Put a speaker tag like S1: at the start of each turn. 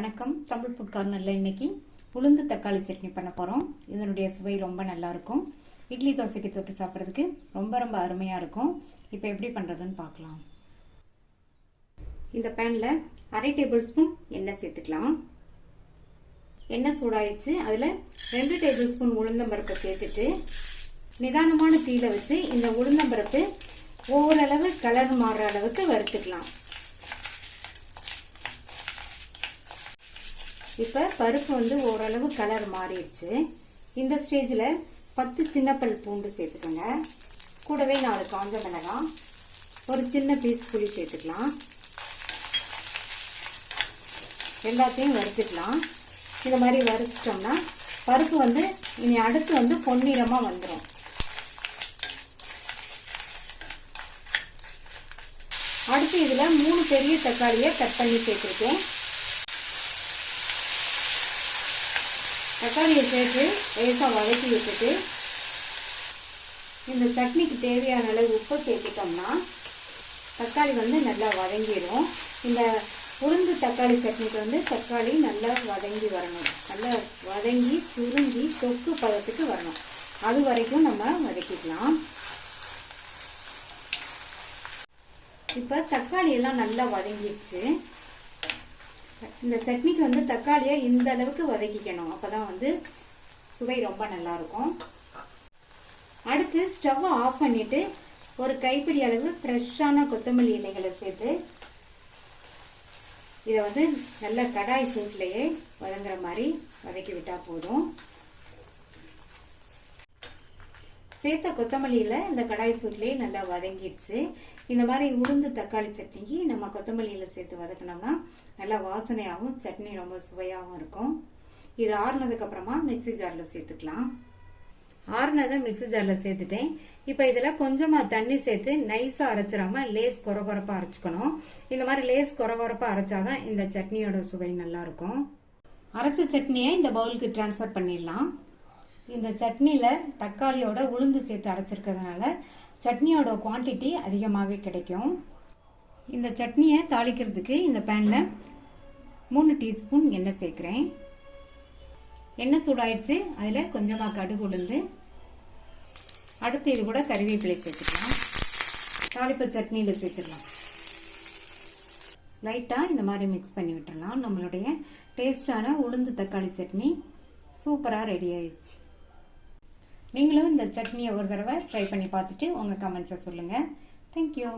S1: வணக்கம். தமிழ் ஃபுட் கார்னரில் இன்றைக்கி உளுந்து தக்காளி சட்னி பண்ண போகிறோம் இதனுடைய சுவை ரொம்ப நல்லா இருக்கும். இட்லி தோசைக்கு தொட்டு சாப்பிட்றதுக்கு ரொம்ப ரொம்ப அருமையாக இருக்கும். இப்போ எப்படி பண்ணுறதுன்னு பார்க்கலாம். இந்த பேனில் அரை டேபிள் ஸ்பூன் எண்ணெய் சேர்த்துக்கலாம். எண்ணெய் சூடாயிடுச்சு. அதில் ரெண்டு டேபிள் ஸ்பூன் உளுந்தம்பருப்பை சேர்த்துட்டு நிதானமான தீயில வச்சு இந்த உளுந்தம்பருப்பு ஓரளவு கலர் மாறுற அளவுக்கு வறுத்துக்கலாம். இப்போ பருப்பு வந்து ஓரளவு கலர் மாறிடுச்சு. இந்த ஸ்டேஜில் பத்து சின்னப்பல் பூண்டு சேர்த்துக்கோங்க. கூடவே நாலு காஞ்ச மிளகாய் ஒரு சின்ன பீஸ் புளி சேர்த்துக்கலாம். எல்லாத்தையும் வறுத்துக்கலாம். இந்த மாதிரி வறுத்துட்டோம்னா பருப்பு வந்து இனி அடுத்து வந்து பொன்னிறமாக வந்துடும் அடுத்து இதில் மூணு பெரிய தக்காளியை கட் பண்ணி சேர்த்துருக்கேன். தக்காளியை சேர்த்து லேசாக வதக்கி விட்டுட்டு இந்த சட்னிக்கு தேவையான அளவு உப்பு சேர்த்துட்டோம்னா தக்காளி வந்து நல்லா வதங்கிடும் இந்த உளுந்து தக்காளி சட்னிக்கு வந்து தக்காளி நல்லா வதங்கி வரணும். நல்லா வதங்கி சுருங்கி தொக்கு பதத்துக்கு வரணும். அது வரைக்கும் நம்ம வதக்கிக்கலாம். இப்போ தக்காளி எல்லாம் நல்லா வதங்கிடுச்சு. இந்த சட்னிக்கு வந்து தக்காளியை இந்த அளவுக்கு வதக்கிக்கணும். அப்பதான் வந்து சுவை ரொம்ப நல்லா இருக்கும் அடுத்து ஸ்டவ்வை ஆஃப் பண்ணிட்டு ஒரு கைப்பிடி அளவு ஃப்ரெஷ்ஷான கொத்தமல்லி இலைகளை சேர்த்து இதை வந்து நல்ல கடாய் சூட்லேயே வதங்குற மாதிரி வதக்கி விட்டால் போதும். சேர்த்த கொத்தமல்லியில் இந்த கடாய் சூட்லேயே நல்லா வதங்கிடுச்சு. இந்த மாதிரி உளுந்து தக்காளி சட்னிக்கு நம்ம கொத்தமல்லியில் சேர்த்து வதக்கினோம்னா நல்லா வாசனையாகவும் சட்னி ரொம்ப சுவையாகவும் இருக்கும். இது ஆறுனதுக்கப்புறமா மிக்சி ஜாரில் சேர்த்துக்கலாம். ஆறுனதை மிக்சி ஜாரில் சேர்த்துட்டேன். இப்போ இதில் கொஞ்சமாக தண்ணி சேர்த்து நைஸாக அரைச்சிடாம லேஸ் குறகுறப்பாக அரைச்சிக்கணும். இந்த மாதிரி லேஸ் குறகுறப்பாக அரைச்சாதான் இந்த சட்னியோட சுவை நல்லாயிருக்கும் அரைச்ச சட்னியை இந்த பவுலுக்கு டிரான்ஸ்ஃபர் பண்ணிடலாம். இந்த சட்னியில் தக்காளியோட உளுந்து சேர்த்து அடைச்சிருக்கிறதுனால சட்னியோட குவான்டிட்டி அதிகமாகவே கிடைக்கும். இந்த சட்னியை தாளிக்கிறதுக்கு இந்த பேனில் மூணு டீஸ்பூன் எண்ணெய் சேர்க்குறேன். எண்ணெய் சூடாயிடுச்சு. அதில் கொஞ்சமாக கடுகு உளுந்து. அடுத்து இது கூட கறிவேப்பிலை சேர்த்துக்கலாம். தாளிப்பு சட்னியில் சேர்த்துடலாம். லைட்டாக இந்த மாதிரி மிக்ஸ் பண்ணி விட்டுடலாம். நம்மளுடைய டேஸ்டான உளுந்து தக்காளி சட்னி சூப்பராக ரெடி ஆயிடுச்சு. நீங்களும் இந்த சட்னியை ஒரு தடவை ட்ரை பண்ணி பார்த்துட்டு உங்கள் கமெண்ட்ஸை சொல்லுங்கள் தேங்க்யூ